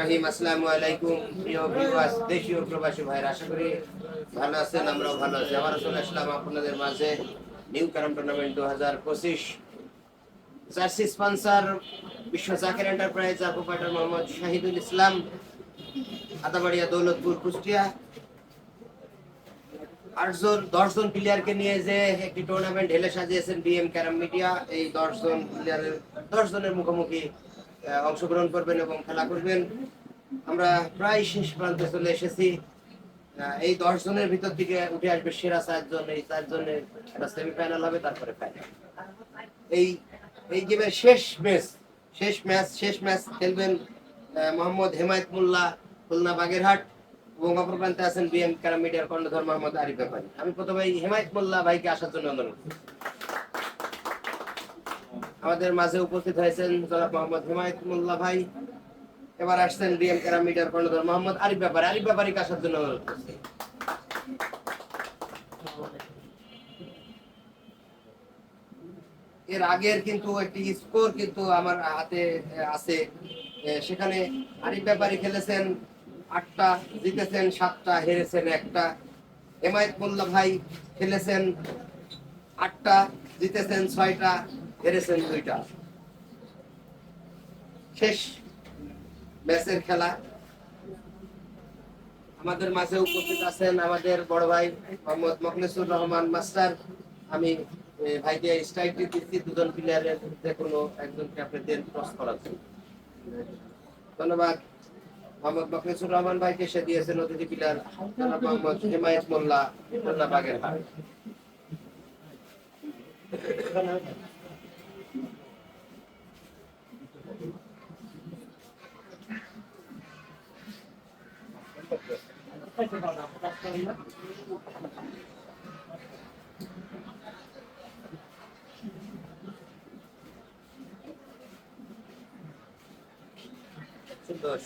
রহিম আসসালামু আলাইকুম প্রিয় ভিউয়ার্স দেশীয় প্রবাসী ভাইরা আশা করি ভালো আছেন, আমরাও ভালো আছি। আবার আপনাদের মাঝে নিউ টুর্নামেন্ট দু হাজার পঁচিশ। Jersey Bishwa enterprise Mohammad Shahidul Islam Adabaria Daulatpur, Kushtia. আটজন, দশজন প্লেয়ারকে নিয়ে যে একটি টুর্নামেন্ট ঢেলে সাজিয়েছেন বিএম ক্যারাম মিডিয়া এই দশজন প্লেয়ারের দশজনের মুখোমুখি অংশগ্রহণ করবেন এবং খেলা করবেন। আমরা প্রায় শেষ প্রান্তে চলে এসেছি। এই দশ জনের ভিতর থেকে উঠে আসবে সেরা চারজন, এই চারজনের একটা সেমিফাইনাল হবে, তারপরে ফাইনাল এই এই গেমের শেষ ম্যাচ শেষ ম্যাচ শেষ ম্যাচ খেলবেন মোহাম্মদ হেমায়ত মোল্লা, খুলনা বাগেরহাট, এবং অপর প্রান্তে আছেন বিএম ক্যারাম মিডিয়ার কর্ণধর মোহাম্মদ আরিফ ব্যাপারী। আমি প্রথমে হেমায়ত মোল্লা ভাইকে আসার জন্য অনুরোধ। আমাদের মাঝে উপস্থিত হয়েছেন জনাব মোহাম্মদ হেমায়ত মোল্লা ভাই। এবার আসছেন বিএম ক্যারাম মিডিয়ার কর্ণধর মোহাম্মদ আরিফ ব্যাপারী। আরিফ ব্যাপারীকে আসার জন্য এর আগের কিন্তু একটি স্কোর কিন্তু আমার হাতে আছে। সেখানে আরিফ ব্যাপারী খেলেছেন আটটা, জিতেছেন সাতটা, হেরেছেন একটা। এমায়ত মোল্লা ভাই খেলেছেন আটটা, জিতেছেন ছয়টা। হেরেছেন দুইটা। শেষ ম্যাচের খেলা। আমাদের মাঝে উপস্থিত আছেন আমাদের বড় ভাই মোহাম্মদ রহমান, মাস্টার। আমি স্ট্রাইকটি দিচ্ছি। দুজন প্লেয়ারের যে কোনো একজনকে ক্রস করাচ্ছেন ধন্যবাদ। মোহাম্মদ মখলেসুর রহমান ভাইকে সে দিয়েছেন অতিথি প্লেয়ার মোহাম্মদ হেমায়ত মোল্লা বাগেরহাট সুন্দর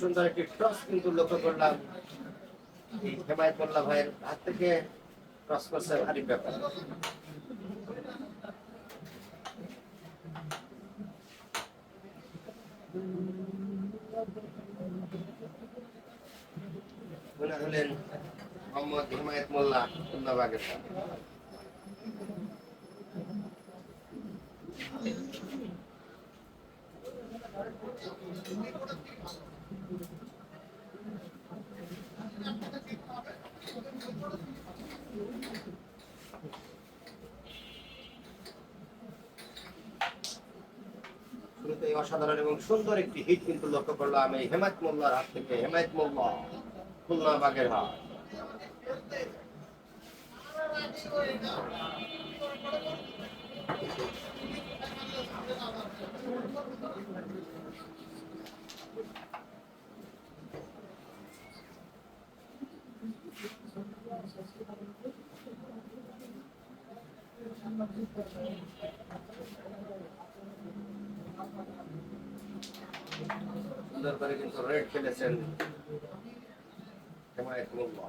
সুন্দর একটি টস কিন্তু লক্ষ্য করলাম। হেমায়ত মোল্লা ভাইয়ের হাত থেকে ক্রস করছে আরিফ ব্যাপার। উনি হলেন মোহাম্মদ হিমায়ত মোল্লা অসাধারণ এবং সুন্দর একটি হিট কিন্তু লক্ষ্য করলাম এই হেমায়ত মোল্লার হাত থেকে, হেমায়ত মোল্লা। খুলনা বাগের হাট সুন্দর করে কিন্তু মোল্লা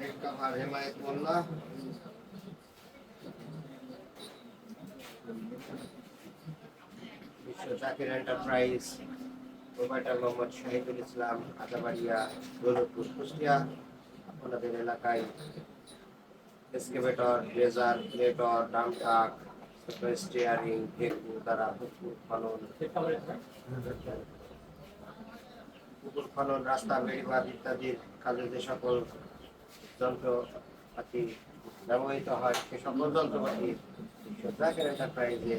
red cover Hemayet Bishwa Zakir enterprise Mohammad Shahidul Islam Adabaria Daulatpur Kushtia আপনাদের এলাকায় excavator dredger প্লেটর dump truck steering ভেকু দ্বারা পুকুর খনন পুকুর খনন রাস্তা বেড়িবাঁধ ইত্যাদির কাজে যে সকল যন্ত্রপাতি ব্যবহৃত হয় সে সকল যন্ত্রপাতি ট্রাকের এন্টারপ্রাইজে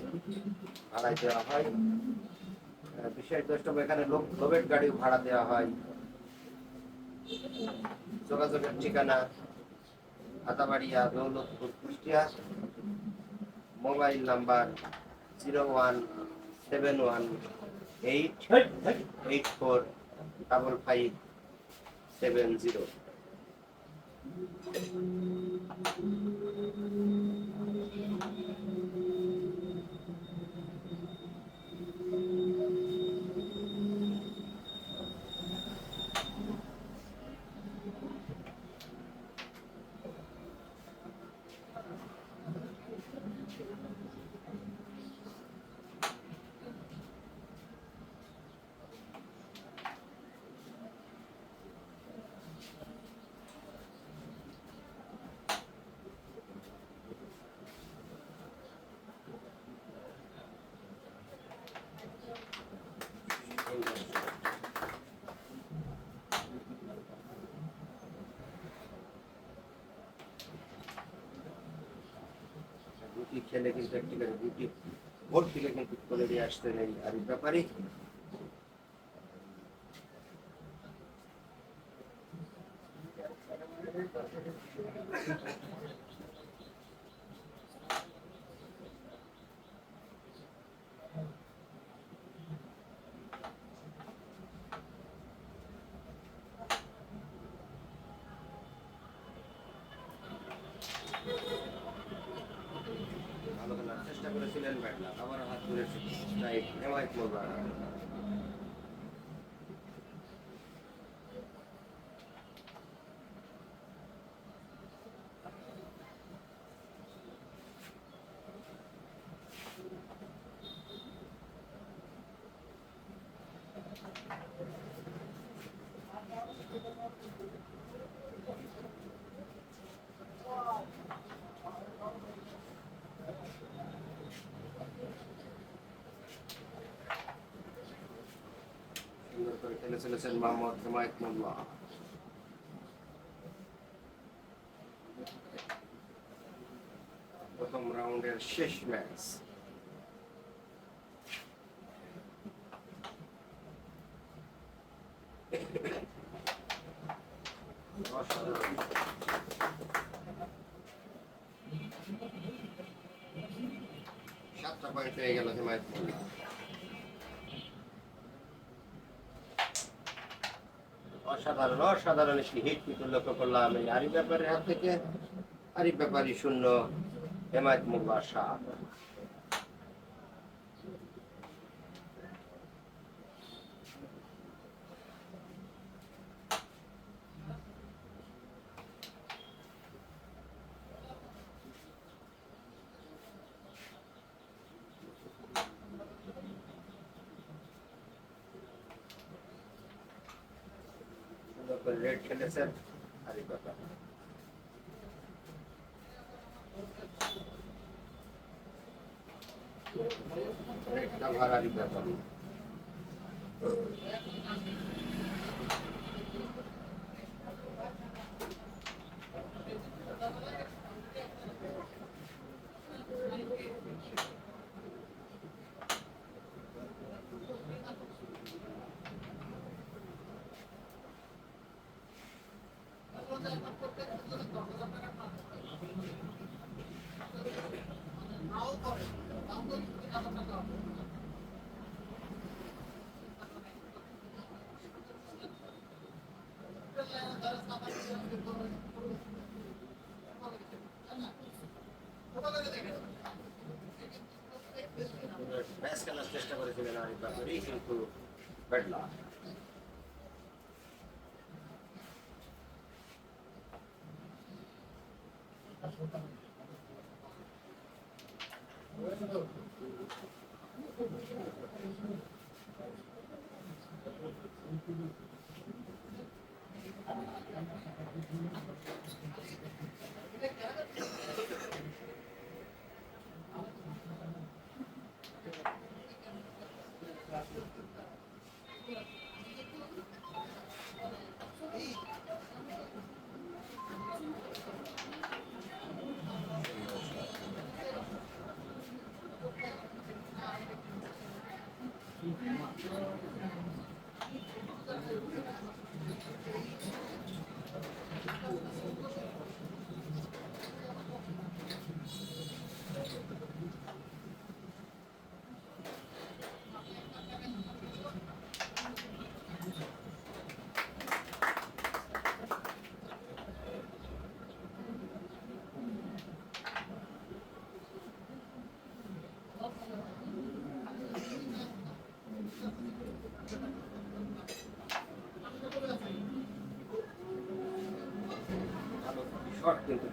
ভাড়ায় দেওয়া হয় বিশেষ দ্রষ্টব্য এখানে লোক লোবেট গাড়িও ভাড়া দেওয়া হয় যোগাযোগের ঠিকানা Atabaria Daulatpur Kushtia mobile number zero one seven one eight eight four double five seven zero. খেলে কিন্তু একটি করে দুটি ভোট থেকে কিন্তু করে দিয়ে আসতেন এই আরিফ ব্যাপারী আবার হাত তুলেছে স্ট্রাইক হেমায়ত মোল্লা সুন্দর করে খেলে চলেছেন মোহাম্মদ হেমায়ত মোল্লা প্রথম রাউন্ডের শেষ ম্যাচ অসাধারণ সাতটা পয়েন্ট হয়ে গেল হেমায়ত মোল্লা অসাধারণ অসাধারণ একটি হিট লক্ষ্য করলাম এই আরিফ ব্যাপারের হাত থেকে। আরিফ ব্যাপারী শূন্য, হেমায়ত মোল্লা শাহ করে রেড খেলেছেন আরিফ ব্যাপার রেডটা ভার করেছিলেন আরিফ ব্যাপারী কিন্তু লাক কিন্তু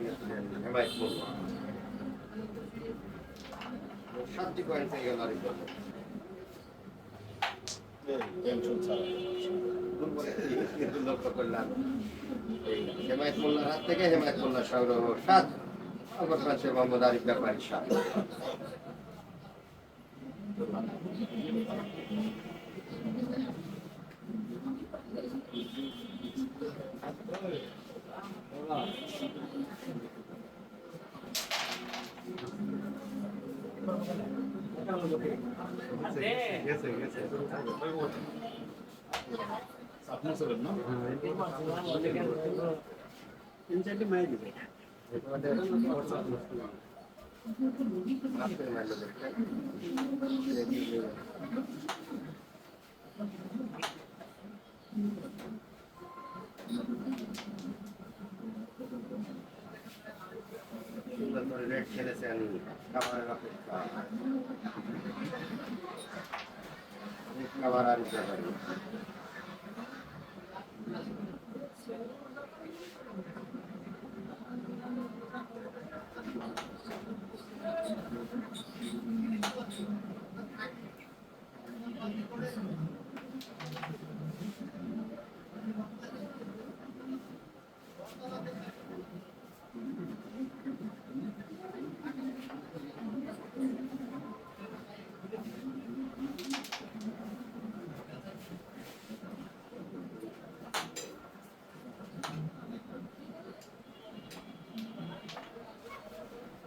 সাতটি পয়েন্ট হয়ে গেল কিন্তু লক্ষ্য করলাম হেমায়ত মোল্লার হাত থেকে হেমায়ত মোল্লার সংগ্রহ সাত অপর পাশে মোহাম্মদ আরিফ ব্যাপারী সাত মাইলো দেখতে সুন্দর করে রেড খেলেছেন খাবারের অপেক্ষা। খাবার আর দিতে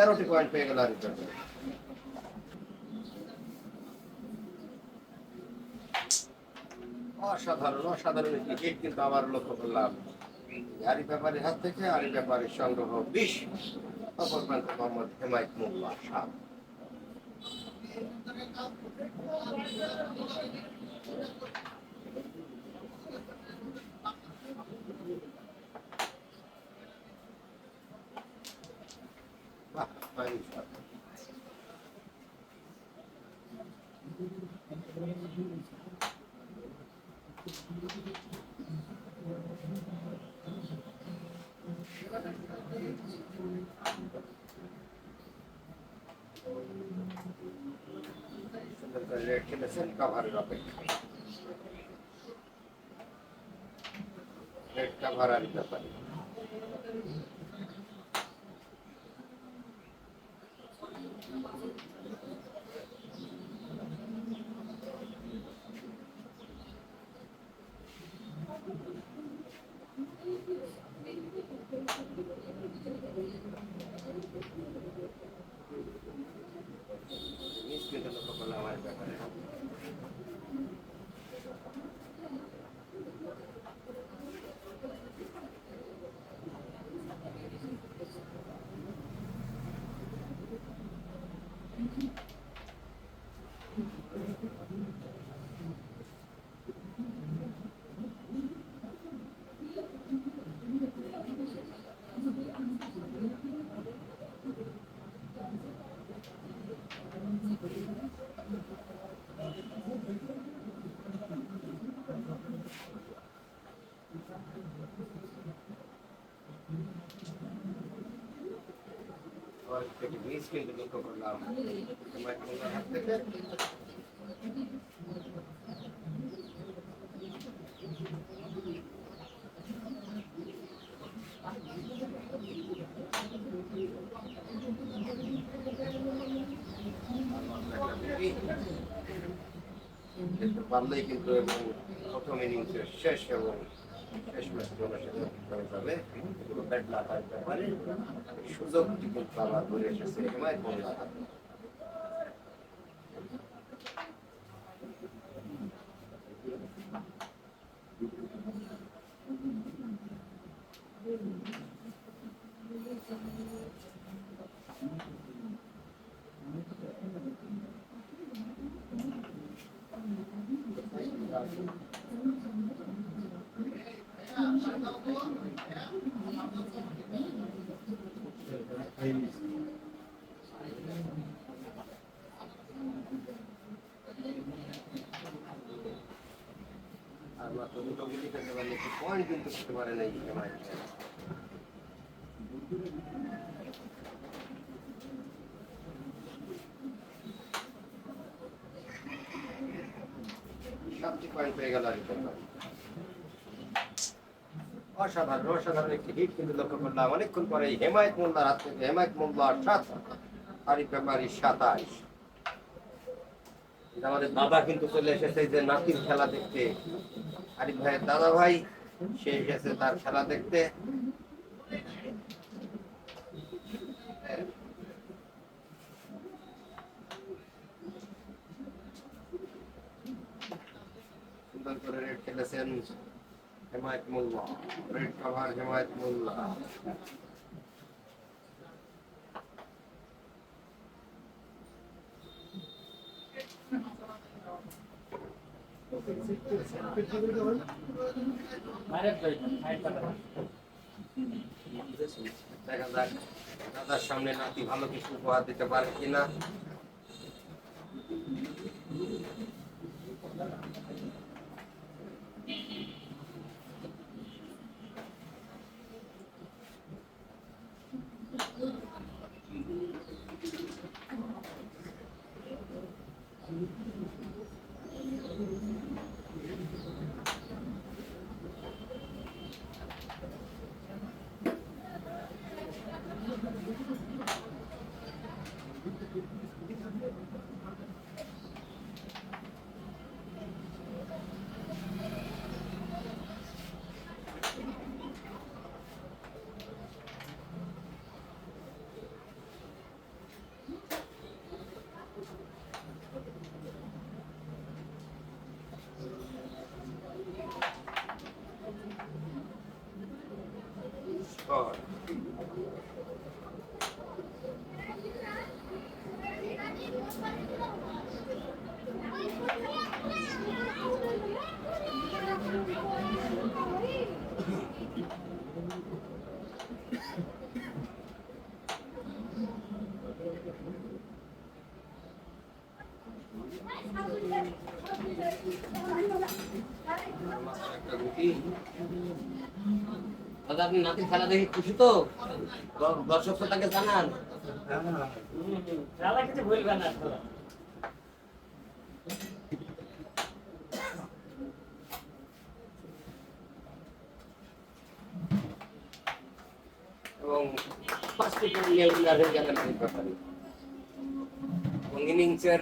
তেরোটি পয়েন্ট পেয়ে গেল আর অসাধারণ অসাধারণ একটি কিন্তু আবার লক্ষ্য করলাম। আরি ব্যাপারের হাত থেকে আরি ব্যাপারের সংগ্রহ বিশ। অপর প্রান্তে মোহাম্মদ হেমায়ত মোল্লা শাহ বাহ, রেড খেলেছেন কাভারের অপেক্ষা রেড কাভার আর ব্যাপারে। মিস থেকে মিস কিন্তু লক্ষ্য করলাম হাত থেকে পারলেই কিন্তু এবং প্রথম ইনিংসের শেষ এবং হয়ে যাবে কিন্তু আবার ঘুরে এসেছে হেমায়ত অসাধারণ অসাধারণ একটি হিট কিন্তু লক্ষ্য করলাম। অনেকক্ষণ পরে হেমায়ত মোল্লার হাত থেকে, হেমায়ত মোল্লার সাত, আরিফ সাতাইশ আমাদের দাদা কিন্তু চলে এসেছে যে নাতির খেলা দেখতে। আরিফ ভাইয়ের দাদা ভাই, সে এসেছে তার খেলা দেখতে। সুন্দর করে রেড খেলেছেন হেমায়ত মোল্লা। Raid cover Hemayat Molla. দেখা যাক দাদার সামনে নাতি ভালো কিছু উপহার দিতে পারে কিনা Score. মাত্র একটা গুটি দাদা আপনি নাতির খেলা দেখে খুশি তো? দর্শক শ্রোতাকে জানান। কিছু ভুলবে না এবং পাঁচটি হয়ে গেলেন এবং ইনিংসের